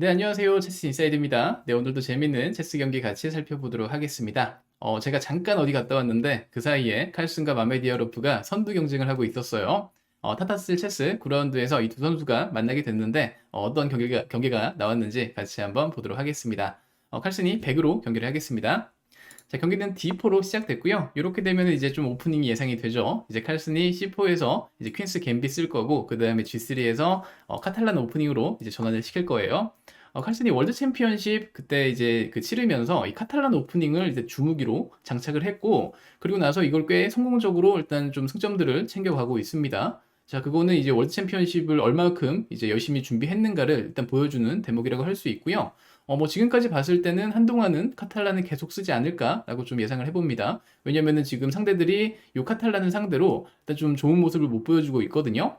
네, 안녕하세요. 체스 인사이드입니다. 네, 오늘도 재밌는 체스 경기 같이 살펴보도록 하겠습니다. 어, 제가 잠깐 어디 갔다 왔는데 그 사이에 칼슨과 마메디아로프가 선두 경쟁을 하고 있었어요. 어, 타타스 체스 9라운드에서 이 두 선수가 만나게 됐는데 어, 떤 경기가, 경기가 나왔는지 같이 한번 보도록 하겠습니다. 어, 칼슨이 100으로 경기를 하겠습니다. 자, 경기는 D4로 시작됐고요. 이렇게 되면 이제 좀 오프닝이 예상이 되죠. 이제 칼슨이 C4에서 이제 퀸스 갬빗 쓸 거고, 그 다음에 G3에서 어, 카탈란 오프닝으로 이제 전환을 시킬 거예요. 어, 칼슨이 월드 챔피언십 그때 이제 그 치르면서 이 카탈란 오프닝을 이제 주무기로 장착을 했고, 그리고 나서 이걸 꽤 성공적으로 일단 좀 승점들을 챙겨가고 있습니다. 자, 그거는 이제 월드 챔피언십을 얼마큼 이제 열심히 준비했는가를 일단 보여주는 대목이라고 할 수 있고요. 어, 뭐 지금까지 봤을 때는 한동안은 카탈란을 계속 쓰지 않을까라고 좀 예상을 해봅니다. 왜냐면은 지금 상대들이 요 카탈란을 상대로 일단 좀 좋은 모습을 못 보여주고 있거든요.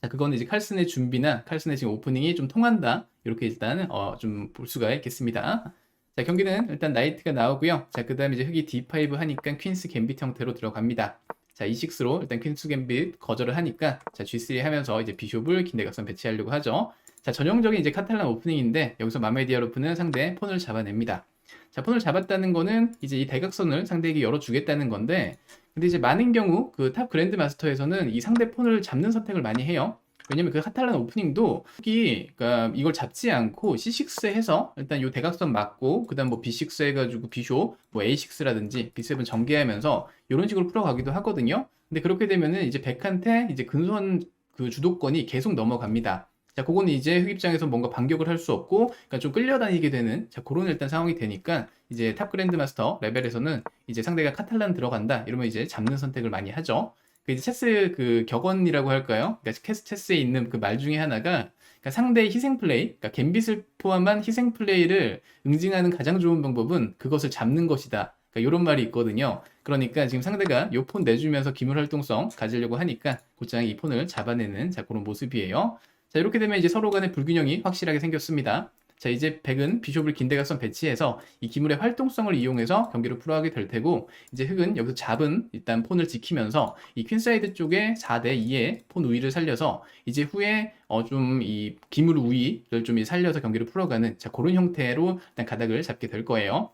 자, 그거는 이제 칼슨의 준비나 칼슨의 지금 오프닝이 좀 통한다. 이렇게 일단 어, 좀 볼 수가 있겠습니다. 자, 경기는 일단 나이트가 나오고요. 자, 그 다음에 이제 흑이 D5 하니까 퀸스 갬빗 형태로 들어갑니다. 자, E6로 일단 퀸스 갬빗 거절을 하니까 자, G3 하면서 이제 비숍을 긴 대각선 배치하려고 하죠. 자, 전형적인 이제 카탈란 오프닝인데 여기서 마메디아로프는 상대 폰을 잡아냅니다. 자, 폰을 잡았다는 거는 이제 이 대각선을 상대에게 열어주겠다는 건데 근데 이제 많은 경우 그 탑 그랜드 마스터에서는 이 상대 폰을 잡는 선택을 많이 해요. 왜냐면 그 카탈란 오프닝도 흑이 그러니까 이걸 잡지 않고 C6 해서 일단 요 대각선 맞고 그다음 뭐 B6 해가지고 비쇼 뭐 A6라든지 B7 전개하면서 이런 식으로 풀어가기도 하거든요. 근데 그렇게 되면은 이제 백한테 이제 근소한 그 주도권이 계속 넘어갑니다. 자, 그거는 이제 흑 입장에서 뭔가 반격을 할 수 없고, 그러니까 좀 끌려다니게 되는, 자, 그런 일단 상황이 되니까, 이제 탑 그랜드 마스터 레벨에서는 이제 상대가 카탈란 들어간다, 이러면 이제 잡는 선택을 많이 하죠. 그 이제 체스 그 격언이라고 할까요? 그러니까 체스, 체스에 있는 그 말 중에 하나가, 그러니까 상대의 희생 플레이, 그러니까 갬빗을 포함한 희생 플레이를 응징하는 가장 좋은 방법은 그것을 잡는 것이다. 그러니까 이런 말이 있거든요. 그러니까 지금 상대가 요 폰 내주면서 기물 활동성 가지려고 하니까 곧장 이 폰을 잡아내는 자 그런 모습이에요. 자, 이렇게 되면 이제 서로 간의 불균형이 확실하게 생겼습니다. 자, 이제 백은 비숍을 긴대각선 배치해서 이 기물의 활동성을 이용해서 경기를 풀어가게 될 테고, 이제 흑은 여기서 잡은 일단 폰을 지키면서 이 퀸사이드 쪽에 4대 2의 폰 우위를 살려서 이제 후에 어 좀 이 기물 우위를 좀 살려서 경기를 풀어가는 자, 그런 형태로 일단 가닥을 잡게 될 거예요.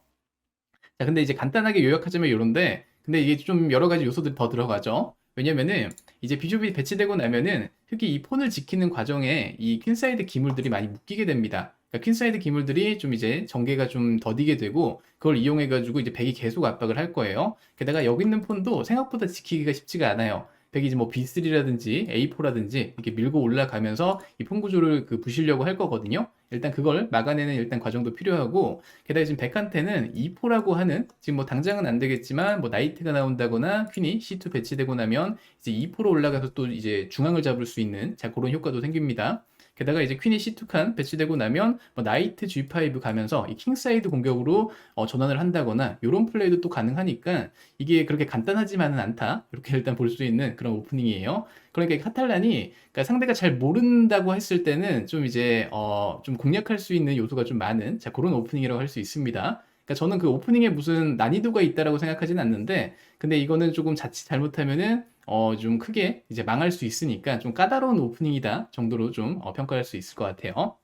자, 근데 이제 간단하게 요약하자면 이런데, 근데 이게 좀 여러 가지 요소들이 더 들어가죠. 왜냐면은 이제 비숍이 배치되고 나면은 흑이 이 폰을 지키는 과정에 이 퀸사이드 기물들이 많이 묶이게 됩니다. 그러니까 퀸사이드 기물들이 좀 이제 전개가 좀 더디게 되고 그걸 이용해 가지고 이제 백이 계속 압박을 할 거예요. 게다가 여기 있는 폰도 생각보다 지키기가 쉽지가 않아요. 백이 이제 뭐 B3라든지 A4라든지 이렇게 밀고 올라가면서 이 폰 구조를 그 부시려고 할 거거든요. 일단 그걸 막아내는 일단 과정도 필요하고 게다가 지금 백한테는 E4라고 하는 지금 뭐 당장은 안 되겠지만 뭐 나이트가 나온다거나 퀸이 C2 배치되고 나면 이제 E4로 올라가서 또 이제 중앙을 잡을 수 있는 자 그런 효과도 생깁니다. 게다가 이제 퀸이 C2 칸 배치되고 나면 뭐 나이트 G5 가면서 이 킹사이드 공격으로 어, 전환을 한다거나 이런 플레이도 또 가능하니까 이게 그렇게 간단하지만은 않다 이렇게 일단 볼 수 있는 그런 오프닝이에요. 그러니까 카탈란이 그러니까 상대가 잘 모른다고 했을 때는 좀 이제 어, 좀 공략할 수 있는 요소가 좀 많은 자 그런 오프닝이라고 할 수 있습니다. 그러니까 저는 그 오프닝에 무슨 난이도가 있다라고 생각하지는 않는데 근데 이거는 조금 자칫 잘못하면은 어, 좀 크게 이제 망할 수 있으니까 좀 까다로운 오프닝이다 정도로 좀 어, 평가할 수 있을 것 같아요.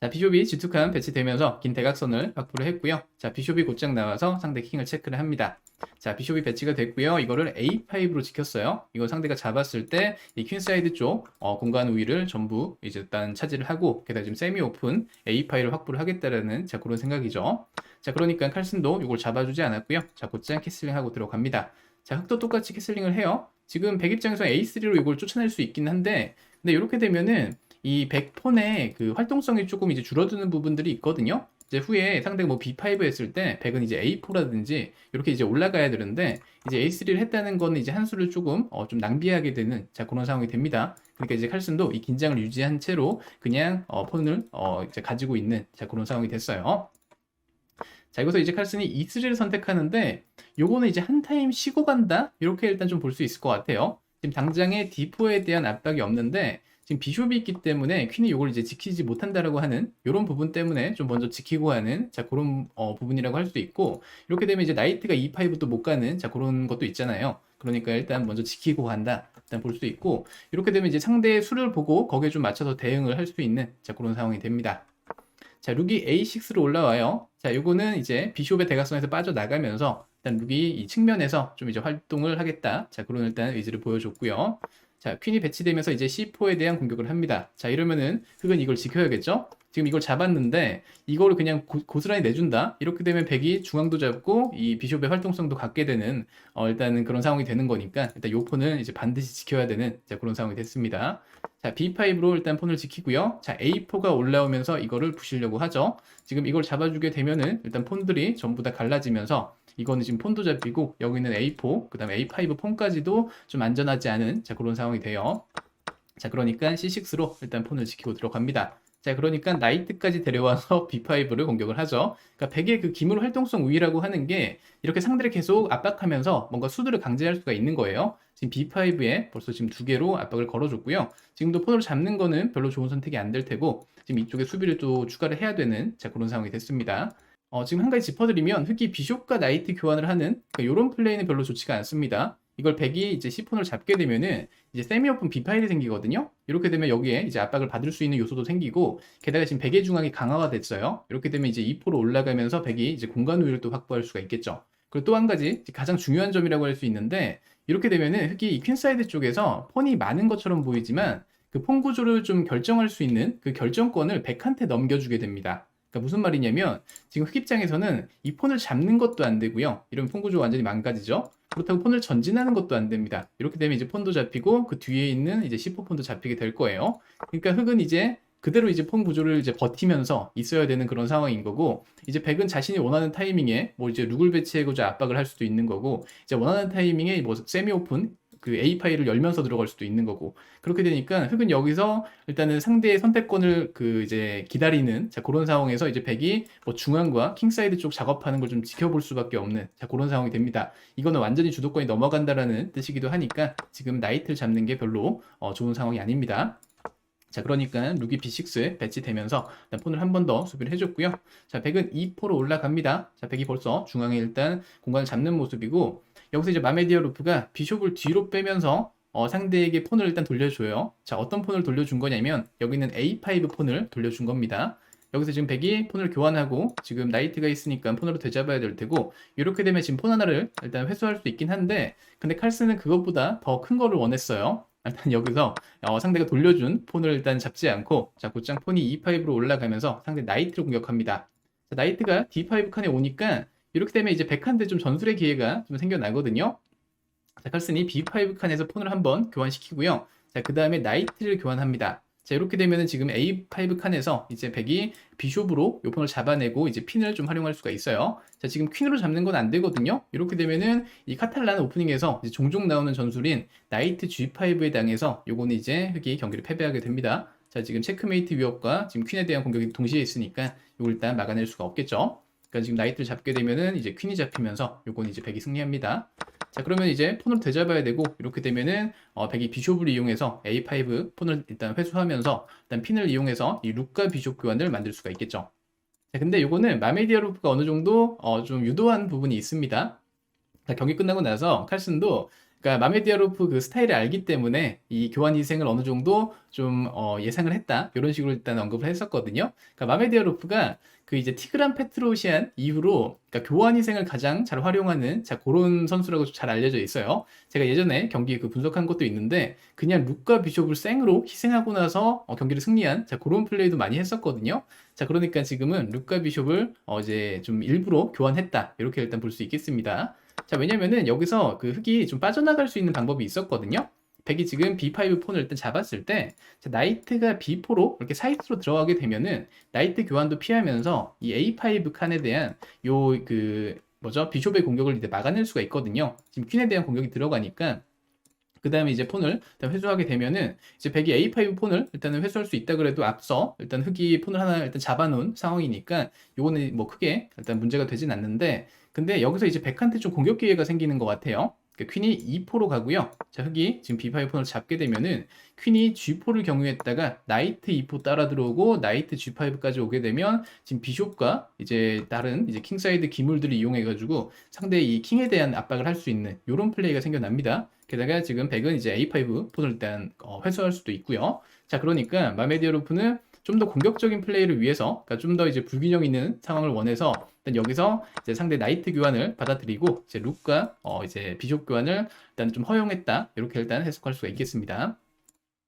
자, 비숍이 G2칸 배치되면서 긴 대각선을 확보를 했고요. 자, 비숍이 곧장 나와서 상대 킹을 체크를 합니다. 자, 비숍이 배치가 됐고요. 이거를 A5로 지켰어요. 이거 상대가 잡았을 때 이 퀸사이드 쪽 어, 공간 우위를 전부 이제 일단 차지를 하고 게다가 지금 세미 오픈 A5를 확보를 하겠다라는 자 그런 생각이죠. 자, 그러니까 칼슨도 이걸 잡아주지 않았고요. 자, 곧장 캐슬링하고 들어갑니다. 자, 흑도 똑같이 캐슬링을 해요. 지금 백 입장에서 A3로 이걸 쫓아낼 수 있긴 한데 근데 이렇게 되면은 이 백폰의 그 활동성이 조금 이제 줄어드는 부분들이 있거든요. 이제 후에 상대가 뭐 B5 했을 때 백은 이제 A4라든지 이렇게 이제 올라가야 되는데 이제 A3를 했다는 거는 이제 한 수를 조금 어 좀 낭비하게 되는 자 그런 상황이 됩니다. 그러니까 이제 칼슨도 이 긴장을 유지한 채로 그냥 어 폰을 어 이제 가지고 있는 자 그런 상황이 됐어요. 자, 여기서 이제 칼슨이 E3를 선택하는데 요거는 이제 한 타임 쉬고 간다? 이렇게 일단 좀 볼 수 있을 것 같아요. 지금 당장에 D4에 대한 압박이 없는데 지금 비숍이 있기 때문에 퀸이 이걸 이제 지키지 못한다라고 하는 이런 부분 때문에 좀 먼저 지키고 하는 자 그런 어, 부분이라고 할 수도 있고 이렇게 되면 이제 나이트가 E5도 못 가는 자 그런 것도 있잖아요. 그러니까 일단 먼저 지키고 간다. 일단 볼수 있고 이렇게 되면 이제 상대의 수를 보고 거기에 좀 맞춰서 대응을 할 수 있는 자 그런 상황이 됩니다. 자 룩이 A6로 올라와요. 자 요거는 이제 비숍의 대각선에서 빠져나가면서 일단 룩이 이 측면에서 좀 이제 활동을 하겠다. 자 그런 일단 의지를 보여줬고요. 자 퀸이 배치되면서 이제 C4에 대한 공격을 합니다. 자 이러면은 흑은 이걸 지켜야겠죠? 지금 이걸 잡았는데 이거를 그냥 고, 고스란히 내준다. 이렇게 되면 백이 중앙도 잡고 이 비숍의 활동성도 갖게 되는 어, 일단은 그런 상황이 되는 거니까 일단 요 폰은 이제 반드시 지켜야 되는 자, 그런 상황이 됐습니다. 자 B5로 일단 폰을 지키고요. 자 A4가 올라오면서 이거를 부시려고 하죠. 지금 이걸 잡아주게 되면은 일단 폰들이 전부 다 갈라지면서 이거는 지금 폰도 잡히고 여기는 A4 그 다음에 A5 폰까지도 좀 안전하지 않은 자 그런 상황이 돼요. 자 그러니까 C6로 일단 폰을 지키고 들어갑니다. 자, 그러니까 나이트까지 데려와서 B5를 공격을 하죠. 그러니까 백의 그 기물 활동성 우위라고 하는 게 이렇게 상대를 계속 압박하면서 뭔가 수들을 강제할 수가 있는 거예요. 지금 B5에 벌써 지금 두 개로 압박을 걸어줬고요. 지금도 폰으로 잡는 거는 별로 좋은 선택이 안 될 테고 지금 이쪽에 수비를 또 추가를 해야 되는 자 그런 상황이 됐습니다. 어, 지금 한 가지 짚어드리면 흑이 비숍과 나이트 교환을 하는 그러니까 이런 플레이는 별로 좋지가 않습니다. 이걸 백이 이제 C 폰을 잡게 되면은 이제 세미 오픈 B 파일이 생기거든요. 이렇게 되면 여기에 이제 압박을 받을 수 있는 요소도 생기고 게다가 지금 백의 중앙이 강화가 됐어요. 이렇게 되면 이제 2포로 올라가면서 백이 이제 공간 우위를 또 확보할 수가 있겠죠. 그리고 또 한 가지 가장 중요한 점이라고 할 수 있는데 이렇게 되면은 흑이 이 퀸사이드 쪽에서 폰이 많은 것처럼 보이지만 그 폰 구조를 좀 결정할 수 있는 그 결정권을 백한테 넘겨주게 됩니다. 그러니까 무슨 말이냐면 지금 흑 입장에서는 이 폰을 잡는 것도 안 되고요. 이런 폰 구조가 완전히 망가지죠. 그렇다고 폰을 전진하는 것도 안 됩니다. 이렇게 되면 이제 폰도 잡히고 그 뒤에 있는 이제 C4 폰도 잡히게 될 거예요. 그러니까 흑은 이제 그대로 이제 폰 구조를 이제 버티면서 있어야 되는 그런 상황인 거고 이제 백은 자신이 원하는 타이밍에 뭐 이제 룩을 배치해고자 압박을 할 수도 있는 거고 이제 원하는 타이밍에 뭐 세미 오픈 그 A 파일을 열면서 들어갈 수도 있는 거고 그렇게 되니까 흑은 여기서 일단은 상대의 선택권을 그 이제 기다리는 자 그런 상황에서 이제 백이 뭐 중앙과 킹 사이드 쪽 작업하는 걸 좀 지켜볼 수밖에 없는 자 그런 상황이 됩니다. 이거는 완전히 주도권이 넘어간다라는 뜻이기도 하니까 지금 나이트를 잡는 게 별로 어, 좋은 상황이 아닙니다. 자, 그러니까 룩이 B6에 배치되면서 폰을 한 번 더 수비를 해줬고요. 자, 백은 2포로 올라갑니다. 자, 백이 벌써 중앙에 일단 공간을 잡는 모습이고 여기서 이제 마메디어 루프가 비숍을 뒤로 빼면서 어, 상대에게 폰을 일단 돌려줘요. 자, 어떤 폰을 돌려준 거냐면 여기는 A5 폰을 돌려준 겁니다. 여기서 지금 백이 폰을 교환하고 지금 나이트가 있으니까 폰으로 되잡아야 될 테고 이렇게 되면 지금 폰 하나를 일단 회수할 수 있긴 한데 근데 칼스는 그것보다 더 큰 거를 원했어요. 일단 여기서 어, 상대가 돌려준 폰을 일단 잡지 않고 자 곧장 폰이 E5로 올라가면서 상대 나이트를 공격합니다. 자, 나이트가 D5 칸에 오니까 이렇게 되면 이제 백한테 좀 전술의 기회가 좀 생겨나거든요. 자, 칼슨이 B5 칸에서 폰을 한번 교환시키고요. 자, 그 다음에 나이트를 교환합니다. 자, 이렇게 되면은 지금 A5 칸에서 이제 백이 비숍으로 요 폰을 잡아내고 이제 핀을 좀 활용할 수가 있어요. 자, 지금 퀸으로 잡는 건 안 되거든요. 이렇게 되면은 이 카탈라는 오프닝에서 종종 나오는 전술인 나이트 G5에 당해서 요거는 이제 흑이 경기를 패배하게 됩니다. 자, 지금 체크메이트 위협과 지금 퀸에 대한 공격이 동시에 있으니까 이걸 일단 막아낼 수가 없겠죠. 그러니까 지금 나이트를 잡게 되면은 이제 퀸이 잡히면서 요거는 이제 백이 승리합니다. 자 그러면 이제 폰을 되잡아야 되고 이렇게 되면은 어, 백이 비숍을 이용해서 A5 폰을 일단 회수하면서 일단 핀을 이용해서 이 룩과 비숍 교환을 만들 수가 있겠죠. 자 근데 요거는 마메디아 루프가 어느 정도 어, 좀 유도한 부분이 있습니다. 자 경기 끝나고 나서 칼슨도 그러니까 마메디아로프 그 스타일을 알기 때문에 이 교환 희생을 어느 정도 좀 어, 예상을 했다 이런 식으로 일단 언급을 했었거든요. 그러니까 마메디아로프가 그 이제 티그란 페트로시안 이후로 그러니까 교환 희생을 가장 잘 활용하는 자 그런 선수라고 잘 알려져 있어요. 제가 예전에 경기 그 분석한 것도 있는데 그냥 룩과 비숍을 생으로 희생하고 나서 어, 경기를 승리한 자 그런 플레이도 많이 했었거든요. 자 그러니까 지금은 룩과 비숍을 어, 이제 좀 일부러 교환했다 이렇게 일단 볼 수 있겠습니다. 자, 왜냐면은 여기서 그 흙이 좀 빠져나갈 수 있는 방법이 있었거든요. 백이 지금 B5 폰을 일단 잡았을 때 자, 나이트가 B4로 이렇게 사이트로 들어가게 되면은 나이트 교환도 피하면서 이 A5 칸에 대한 요 그 뭐죠 비숍의 공격을 이제 막아낼 수가 있거든요. 지금 퀸에 대한 공격이 들어가니까 그 다음에 이제 폰을 일단 회수하게 되면은 이제 백이 A5 폰을 일단은 회수할 수 있다 그래도 앞서 일단 흑이 폰을 하나 일단 잡아놓은 상황이니까 요거는 뭐 크게 일단 문제가 되진 않는데 근데 여기서 이제 백한테 좀 공격 기회가 생기는 것 같아요. 그러니까 퀸이 E4로 가고요. 자, 흑이 지금 B5 폰을 잡게 되면은 퀸이 G4를 경유했다가 나이트 E4 따라 들어오고 나이트 G5까지 오게 되면 지금 비숍과 이제 다른 이제 킹사이드 기물들을 이용해 가지고 상대의 이 킹에 대한 압박을 할 수 있는 이런 플레이가 생겨납니다. 게다가 지금 백은 이제 A5 폰을 일단 어, 회수할 수도 있고요. 자, 그러니까 마메디어로프는 좀 더 공격적인 플레이를 위해서, 그러니까 좀 더 이제 불균형 있는 상황을 원해서 일단 여기서 이제 상대 나이트 교환을 받아들이고 이제 룩과 어 이제 비숍 교환을 일단 좀 허용했다 이렇게 일단 해석할 수가 있겠습니다.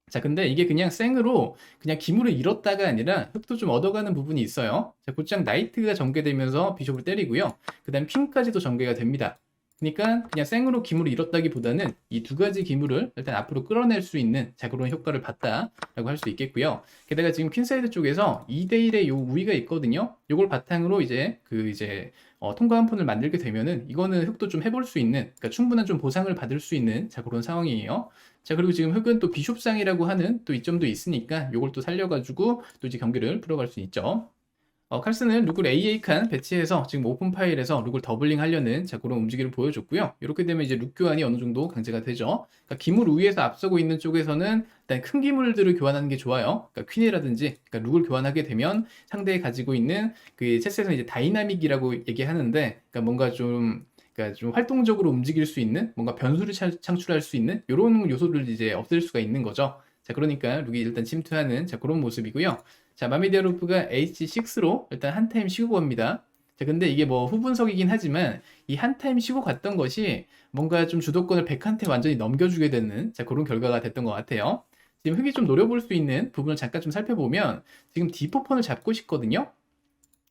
자, 근데 이게 그냥 생으로 그냥 기물을 잃었다가 아니라 흑도 좀 얻어가는 부분이 있어요. 자, 곧장 나이트가 전개되면서 비숍을 때리고요. 그 다음 퀸까지도 전개가 됩니다. 그러니까 그냥 생으로 기물을 잃었다기보다는 이 두 가지 기물을 일단 앞으로 끌어낼 수 있는 자 그런 효과를 봤다라고 할 수 있겠고요. 게다가 지금 퀸사이드 쪽에서 2대1의 요 우위가 있거든요. 요걸 바탕으로 이제 그 이제 어, 통과 한 폰을 만들게 되면은 이거는 흑도 좀 해볼 수 있는 그러니까 충분한 좀 보상을 받을 수 있는 자 그런 상황이에요. 자 그리고 지금 흑은 또 비숍상이라고 하는 또 이점도 있으니까 요걸 또 살려가지고 또 이제 경기를 풀어갈 수 있죠. 어, 칼스는 룩을 AA 칸 배치해서 지금 오픈 파일에서 룩을 더블링 하려는 자 그런 움직임을 보여줬고요. 이렇게 되면 이제 룩 교환이 어느 정도 강제가 되죠. 그러니까 기물 우위에서 앞서고 있는 쪽에서는 일단 큰 기물들을 교환하는 게 좋아요. 그러니까 퀸이라든지 그러니까 룩을 교환하게 되면 상대가 가지고 있는 그 체스에서 이제 다이나믹이라고 얘기하는데 그러니까 뭔가 좀 그러니까 좀 활동적으로 움직일 수 있는 뭔가 변수를 창출할 수 있는 이런 요소를 이제 없앨 수가 있는 거죠. 자 그러니까 룩이 일단 침투하는 자 그런 모습이고요. 자, 마미디아로프가 H6로 일단 한 타임 쉬고 갑니다. 자, 근데 이게 뭐 후분석이긴 하지만 이 한 타임 쉬고 갔던 것이 뭔가 좀 주도권을 백한테 완전히 넘겨주게 되는 자, 그런 결과가 됐던 것 같아요. 지금 흑이 좀 노려볼 수 있는 부분을 잠깐 좀 살펴보면 지금 D4폰을 잡고 싶거든요.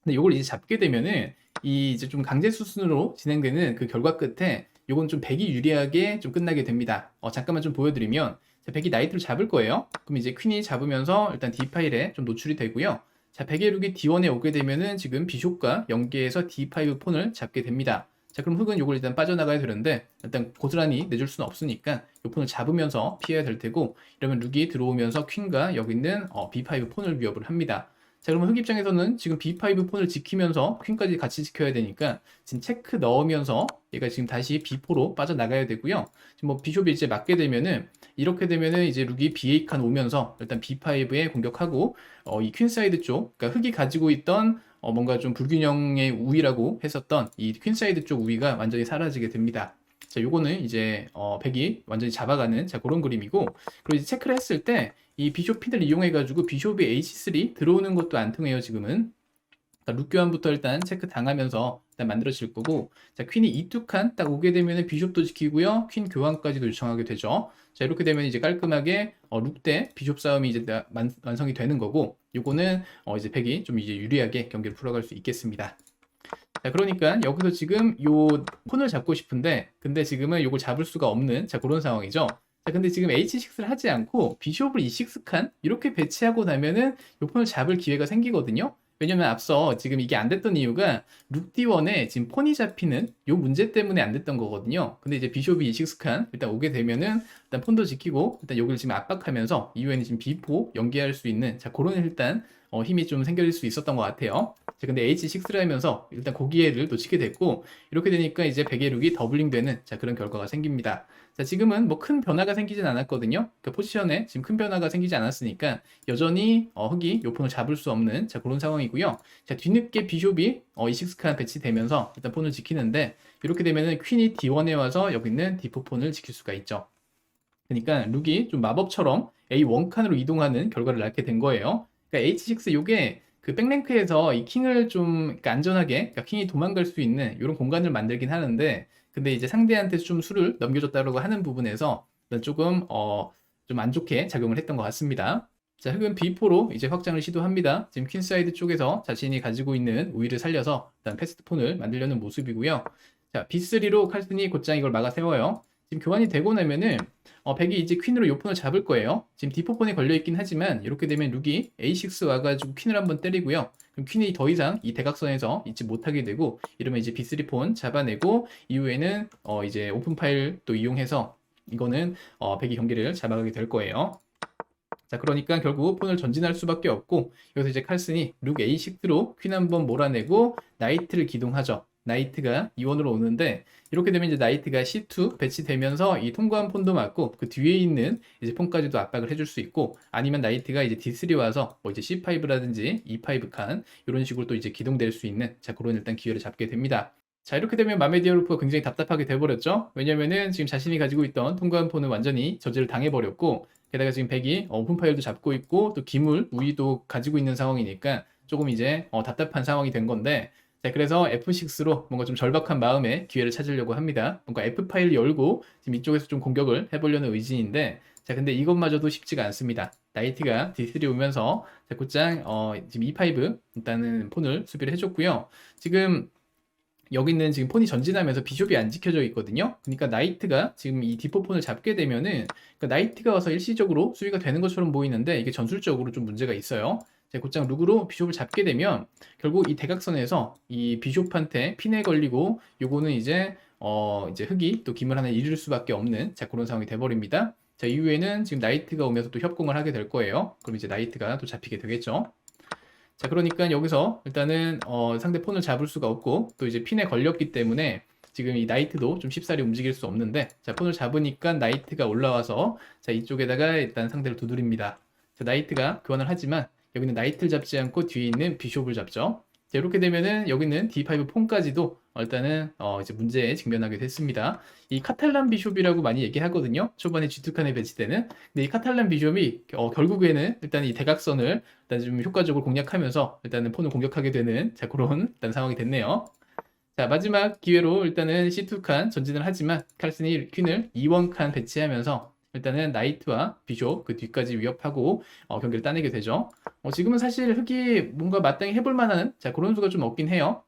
근데 이걸 이제 잡게 되면은 이 이제 좀 강제 수순으로 진행되는 그 결과 끝에 이건 좀 백이 유리하게 좀 끝나게 됩니다. 어, 잠깐만 좀 보여드리면 자, 백이 나이트를 잡을 거예요. 그럼 이제 퀸이 잡으면서 일단 D 파일에 좀 노출이 되고요. 자, 백의 룩이 D1에 오게 되면은 지금 비숍과 연계해서 D5 폰을 잡게 됩니다. 자, 그럼 흑은 이걸 일단 빠져나가야 되는데 일단 고스란히 내줄 수는 없으니까 이 폰을 잡으면서 피해야 될 테고 이러면 룩이 들어오면서 퀸과 여기 있는 어, B5 폰을 위협을 합니다. 자, 그러면 흑 입장에서는 지금 B5 폰을 지키면서 퀸까지 같이 지켜야 되니까 지금 체크 넣으면서 얘가 지금 다시 B4로 빠져나가야 되고요. 지금 뭐 비숍이 이제 맞게 되면은 이렇게 되면은 이제 룩이 B8 칸 오면서 일단 B5에 공격하고 어, 이 퀸 사이드 쪽, 그러니까 흑이 가지고 있던 어, 뭔가 좀 불균형의 우위라고 했었던 이 퀸 사이드 쪽 우위가 완전히 사라지게 됩니다. 자, 요거는 이제 어, 백이 완전히 잡아가는 자 그런 그림이고 그리고 이제 체크를 했을 때 이 비숍 핀을 이용해 가지고 비숍이 H3 들어오는 것도 안 통해요 지금은. 그러니까 룩 교환부터 일단 체크 당하면서 일단 만들어질 거고 자 퀸이 이뚝한 딱 오게 되면 비숍도 지키고요. 퀸 교환까지도 요청하게 되죠. 자 이렇게 되면 이제 깔끔하게 어, 룩대 비숍 싸움이 이제 만, 완성이 되는 거고 요거는 어, 이제 백이 좀 이제 유리하게 경기를 풀어갈 수 있겠습니다 자, 그러니까 여기서 지금 요 폰을 잡고 싶은데, 근데 지금은 요걸 잡을 수가 없는, 자, 그런 상황이죠. 자, 근데 지금 H6를 하지 않고 비숍을 E6 칸 이렇게 배치하고 나면은 요 폰을 잡을 기회가 생기거든요. 왜냐면 앞서 지금 이게 안 됐던 이유가 룩디1에 지금 폰이 잡히는 요 문제 때문에 안 됐던 거거든요. 근데 이제 비숍이 E6 칸 일단 오게 되면은 일단 폰도 지키고 일단 여기를 지금 압박하면서 이후에는 지금 B4 연계할 수 있는 자 그런 일단 어, 힘이 좀 생길 수 있었던 것 같아요. 자, 근데 H6를 하면서 일단 고기회를 놓치게 됐고 이렇게 되니까 이제 베개 룩이 더블링 되는 자 그런 결과가 생깁니다. 자, 지금은 뭐 큰 변화가 생기진 않았거든요. 그 포지션에 지금 큰 변화가 생기지 않았으니까 여전히 어, 흑이 요폰을 잡을 수 없는 자 그런 상황이고요. 자, 뒤늦게 비숍이 어, E6칸 배치되면서 일단 폰을 지키는데 이렇게 되면은 퀸이 D1에 와서 여기 있는 D4 폰을 지킬 수가 있죠. 그러니까 룩이 좀 마법처럼 A1 칸으로 이동하는 결과를 낳게 된 거예요. 그러니까 H6 요게 그 백랭크에서 이 킹을 좀 그러니까 안전하게 그러니까 킹이 도망갈 수 있는 이런 공간을 만들긴 하는데 근데 이제 상대한테 좀 수를 넘겨줬다고 하는 부분에서 조금 어 좀 안 좋게 작용을 했던 것 같습니다. 자, 흑은 B4로 이제 확장을 시도합니다. 지금 퀸사이드 쪽에서 자신이 가지고 있는 우위를 살려서 일단 패스트폰을 만들려는 모습이고요. 자, B3로 칼슨이 곧장 이걸 막아 세워요. 지금 교환이 되고 나면은 어, 백이 이제 퀸으로 요 폰을 잡을 거예요. 지금 D4폰에 걸려있긴 하지만 이렇게 되면 룩이 A6 와가지고 퀸을 한번 때리고요. 그럼 퀸이 더 이상 이 대각선에서 있지 못하게 되고 이러면 이제 B3 폰 잡아내고 이후에는 어, 이제 오픈 파일 또 이용해서 이거는 어, 백이 경기를 잡아가게 될 거예요. 자, 그러니까 결국 폰을 전진할 수밖에 없고 여기서 이제 칼슨이 룩 A6로 퀸 한번 몰아내고 나이트를 기동하죠. 나이트가 이원으로 오는데 이렇게 되면 이제 나이트가 C2 배치되면서 이 통과한 폰도 맞고 그 뒤에 있는 이제 폰까지도 압박을 해줄 수 있고 아니면 나이트가 이제 D3 와서 뭐 이제 C5라든지 E5 칸 이런 식으로 또 이제 기동될 수 있는 자 그런 일단 기회를 잡게 됩니다. 자 이렇게 되면 마메디어루프가 굉장히 답답하게 돼버렸죠. 왜냐면은 지금 자신이 가지고 있던 통과한 폰은 완전히 저지를 당해버렸고 게다가 지금 백이 어, 오픈 파일도 잡고 있고 또 기물 우위도 가지고 있는 상황이니까 조금 이제 어, 답답한 상황이 된 건데 자 그래서 F6로 뭔가 좀 절박한 마음에 기회를 찾으려고 합니다. 뭔가 F 파일 열고 지금 이쪽에서 좀 공격을 해보려는 의지인데 자 근데 이것마저도 쉽지가 않습니다. 나이트가 D3 오면서 자 곧장 어, 지금 E5 일단은 폰을 수비를 해줬고요. 지금 여기 있는 지금 폰이 전진하면서 비숍이 안 지켜져 있거든요. 그러니까 나이트가 지금 이 디포 폰을 잡게 되면은 그러니까 나이트가 와서 일시적으로 수비가 되는 것처럼 보이는데 이게 전술적으로 좀 문제가 있어요. 자, 곧장 룩으로 비숍을 잡게 되면 결국 이 대각선에서 이 비숍한테 핀에 걸리고 요거는 이제 어 이제 흑이 또 김을 하나 잃을 수밖에 없는 자 그런 상황이 돼버립니다. 자 이후에는 지금 나이트가 오면서 또 협공을 하게 될 거예요. 그럼 이제 나이트가 또 잡히게 되겠죠. 자, 그러니까 여기서 일단은 어, 상대 폰을 잡을 수가 없고 또 이제 핀에 걸렸기 때문에 지금 이 나이트도 좀 쉽사리 움직일 수 없는데 자, 폰을 잡으니까 나이트가 올라와서 자, 이쪽에다가 일단 상대를 두드립니다. 자, 나이트가 교환을 하지만 여기는 나이트를 잡지 않고 뒤에 있는 비숍을 잡죠. 자, 이렇게 되면은 여기는 D5 폰까지도 어, 일단은 어, 이제 문제에 직면하게 됐습니다. 이 카탈란 비숍이라고 많이 얘기하거든요. 초반에 G2 칸에 배치되는. 근데 이 카탈란 비숍이 어, 결국에는 일단 이 대각선을 일단 좀 효과적으로 공략하면서 일단은 폰을 공격하게 되는 자 그런 일단 상황이 됐네요. 자 마지막 기회로 일단은 C2 칸 전진을 하지만 칼슨이 퀸을 2원 칸 배치하면서 일단은 나이트와 비숍 그 뒤까지 위협하고 어, 경기를 따내게 되죠. 어, 지금은 사실 흑이 뭔가 마땅히 해볼 만한 자 그런 수가 좀 없긴 해요.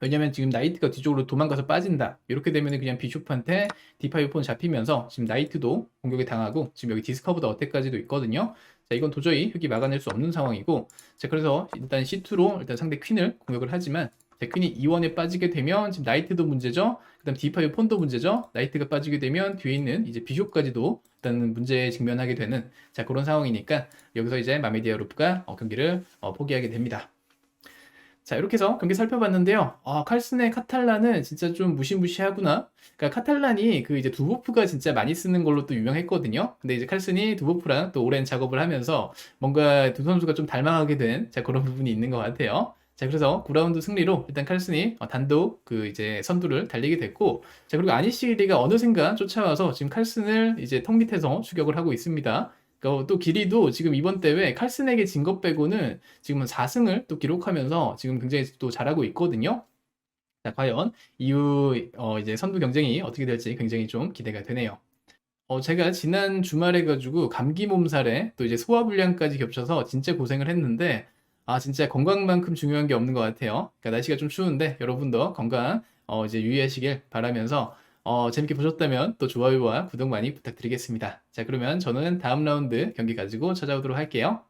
왜냐면 지금 나이트가 뒤쪽으로 도망가서 빠진다. 이렇게 되면 그냥 비숍한테 D5 폰 잡히면서 지금 나이트도 공격에 당하고 지금 여기 디스커버드 어택까지도 있거든요. 자, 이건 도저히 흑이 막아낼 수 없는 상황이고 자, 그래서 일단 C2로 일단 상대 퀸을 공격을 하지만 자, 퀸이 2원에 빠지게 되면 지금 나이트도 문제죠. 그다음 D5 폰도 문제죠. 나이트가 빠지게 되면 뒤에 있는 이제 비숍까지도 일단은 문제에 직면하게 되는 자, 그런 상황이니까 여기서 이제 마메디아 루프가 어, 경기를 어, 포기하게 됩니다. 자, 이렇게 해서 경기 살펴봤는데요. 아, 칼슨의 카탈란은 진짜 좀 무시무시하구나. 그러니까 카탈란이 그 이제 두보프가 진짜 많이 쓰는 걸로 또 유명했거든요. 근데 이제 칼슨이 두보프랑 또 오랜 작업을 하면서 뭔가 두 선수가 좀 닮아가게 된 자, 그런 부분이 있는 것 같아요. 자, 그래서 9라운드 승리로 일단 칼슨이 어, 단독 그 이제 선두를 달리게 됐고, 자, 그리고 아니시리가 어느샌가 쫓아와서 지금 칼슨을 이제 턱 밑에서 추격을 하고 있습니다. 그또 길이도 지금 이번 대회 칼슨에게 진 것 빼고는 지금은 4승을 또 기록하면서 지금 굉장히 또 잘하고 있거든요. 자, 과연 이후 어, 이제 선두 경쟁이 어떻게 될지 굉장히 좀 기대가 되네요. 어, 제가 지난 주말에 가지고 감기 몸살에 또 이제 소화불량까지 겹쳐서 진짜 고생을 했는데 아 진짜 건강만큼 중요한 게 없는 것 같아요. 그러니까 날씨가 좀 추운데 여러분도 건강 어, 이제 유의하시길 바라면서 어, 재밌게 보셨다면 또 좋아요와 구독 많이 부탁드리겠습니다. 자, 그러면 저는 다음 라운드 경기 가지고 찾아오도록 할게요.